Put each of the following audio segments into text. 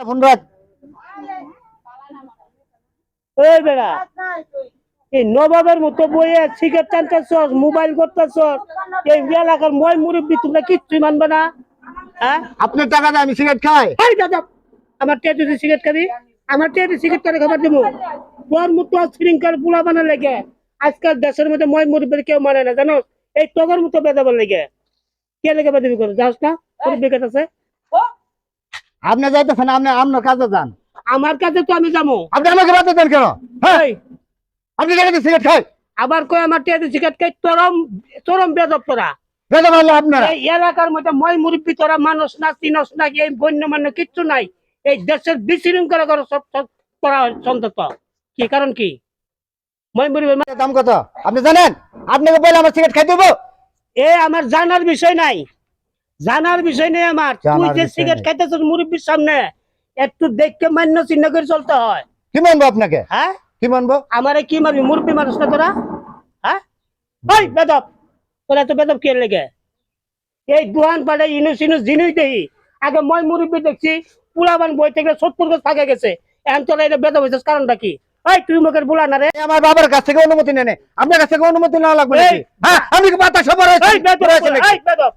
Phone রাখ। এই বেড়া এই নবাবের মতো বইয়ে সিগারেট টানতেছ মোবাইল করতেছ এই এলাকার মই মুরব্বী তোমরা কিচ্ছুই মানবে না হ্যাঁ? আপনার টাকা দিয়ে আমি সিগারেট খাই। এই দাদা আমার টেয়ে যদি সিগারেট খাবি? আমার টেয়ে দিয়ে সিগারেট করে খাবার দেবো। তোর মতো শৃঙ্খল পোলা বানার লেগে। আজকাল দেশের মধ্যে মই মুরব্বী কেউ মানে না জানো এই টগর মতো বেদাবার লেগে। কে লেগে বেদাবি করে যাস না? তোর বিকেট আছে। আপনি যাইতেছেন আপনি আপনার কাজে যান। আমার কাছে তো আমি যাব। আপনি আমাকে বাদ দেন কেন? হ্যাঁ? আপনি দিয়ে সিগারেট খাই? আবার কই আমার দিয়ে সিগারেট খাই? চরম চরম বেদব তোরা। বেদা মারলে আপনারা। এই এলাকার মধ্যে মই মুরব্বী তোরা মানুষ না চিনস না এই বন্য মান্য কিচ্ছু নাই। এই দেশের বিশৃঙ্খলা করো সব সব তোরা সন্তত। কি কারণ কি? মই মুরব্বী দাম কত? আপনি জানেন? আপনাকে বলে আমার সিগারেট খাই দেবো এ আমার জানার বিষয় নাই। জানার বিষয় নেই আমার। তুই যে সিগারেট। খাইতেছিস মুরব্বীর সামনে একটু দেখকে মান্য চিহ্ন করে চলতে হয়। কি মানবো আপনাকে? হ্যাঁ? কি মানবো? আমারে কি মারবি মুরব্বী মানুষ না তোরা? হ্যাঁ? ওই বেদব তোরা তো বেদব কে লেগে? এই দুহান পাড়ে ইনুস ইনুস জিনিস দেই আগে মই মুরব্বী দেখছি পুলাবান বই থেকে সত্তর গজ থাকে গেছে। এখন তোরা এটা বেদব হয়েছিস কারণটা কি? ওই তুই মুখের বুলা না রে এই আমার বাবার কাছ থেকে অনুমতি নেন আপনার কাছ থেকে অনুমতি নেওয়া লাগবে? এই, হ্যাঁ আমি কি বাতাস এই এই বেদব।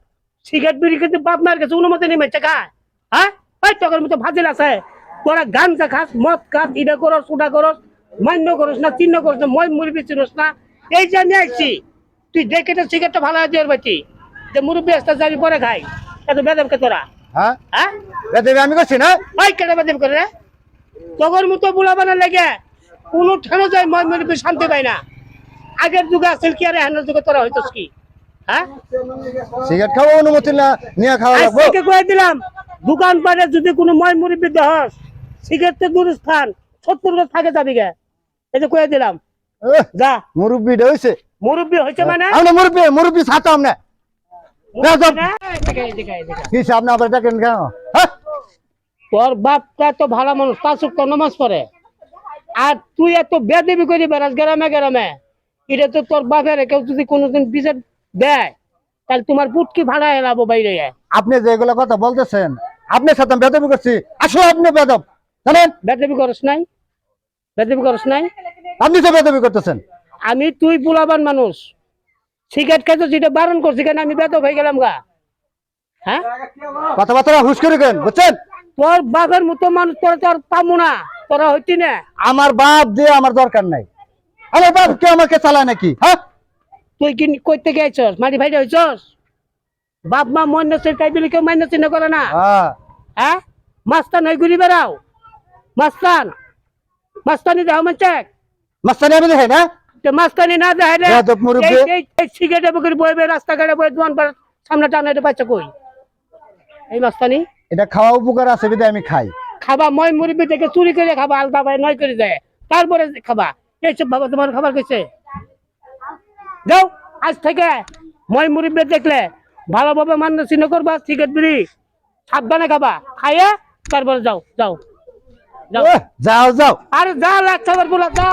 সিগারেট বিড়ি কিন্তু বাপ মার কাছে অনুমতি নেই মেচে খায় হ্যাঁ? ওই তোকের মতো ফাজিল আছে। তোরা গাঞ্জা খাস মদ খাস ইটা করস উটা করস মান্য করস না চিহ্ন করস না মই মুরব্বী চিনস না। এই যে আমি আইছি তুই দেখে তো সিগারেটটা ভালো আছে ওর বাচ্চি যে মুরব্বী আসতে যাবি পরে খাই। এত বেদব কে তোরা। হ্যাঁ? হ্যাঁ? বেদবি আমি করছি না? ওই কেটে বেদব করে রে? তোর মতো বুলা বানা লেগে কোনো ঠেনো যায় মই মুরব্বী শান্তি পাই না। আগের যুগে আসছিল কি আর এখনের যুগে তোরা হইতস কি? হ্যাঁ? সিগারেট খাওয়া অনুমতি না নিয়ে খাওয়া লাগবো। দিলাম দোকান পাটে যদি কোনো ময় মুরব্বী দেহস সিগারেটের দূর স্থান সত্তর গজ থাকে যাবি গে। এই যে কয়ে দিলাম। যা। মুরব্বি মানে? আপনি মুরব্বি মুরব্বি ছাতা আপনি না, এদিকে, এদিকে, এদিকে। কি সে আবার দেখেন কেন? হ্যাঁ? তোর বাপটা তো ভালো মানুষ পাঁচ ওয়াক্ত নামাজ পড়ে। আর তুই এত বেদেবি করি বেড়াস গ্রামে গ্রামে। এটা তো তোর বাপের কেউ যদি কোনোদিন বিচার দেয় তাহলে তোমার পুটকি ভাড়া এলাবো বাইরে। আপনি যে এগুলো কথা বলতেছেন আপনার সাথে আমি বেদবি করছি। আসলে আপনি বেদব জানেন? বেদেবি করস নাই বেদেবি করস নাই। আপনি তো বেদবি করতেছেন। আমি তুই পোলাবান মানুষ সিগারেট খাইতো যেটা বারণ করছি কেন আমি বেতক হয়ে গেলাম গা? হ্যাঁ? কথাবার্তা হুশ করে কেন বুঝছেন? তোর বাপের মতো মানুষ তোরা তোর পাবো না তোরা হইতি না। আমার বাপ দিয়ে আমার দরকার নাই। আমার বাপ কে আমাকে চালায় নাকি হ্যাঁ? তুই কি কইতে গেছস? মাটি ভাইটা হইছস? বাপ মা মন নসে তাই বলে কেউ মান্য চিহ্ন করে না। হ্যাঁ। হ্যাঁ? মাস্তান হয়ে ঘুরি বেড়াও। মাস্তান মাস্তানি দেহ মানচেক মাস্টার আমি দেখে না? মাস্তানি না এই সিগারেটে বকরি বইবে রাস্তাঘাটে বই পাড়ার সামনে টানা এটা বাচ্চা কই? এই মাস্তানি। এটা খাওয়া উপকার আছে বিধায় আমি খাই। খাবা মই মুরব্বী থেকে চুরি করে খাবা আলদা ভাই নয় করে দেয়। তারপরে খাবা। এইসব বাবা তোমার খাবার কইছে? যাও আজ থেকে মই মুরব্বী দেখলে ভালোভাবে মান্য চিহ্ন করবা সিগারেট বিড়ি। সাবধানে খাবা। খাইয়ে তারপরে যাও যাও। যাও। যাও যাও। আরে যা লাগছে আবার বলা। যা।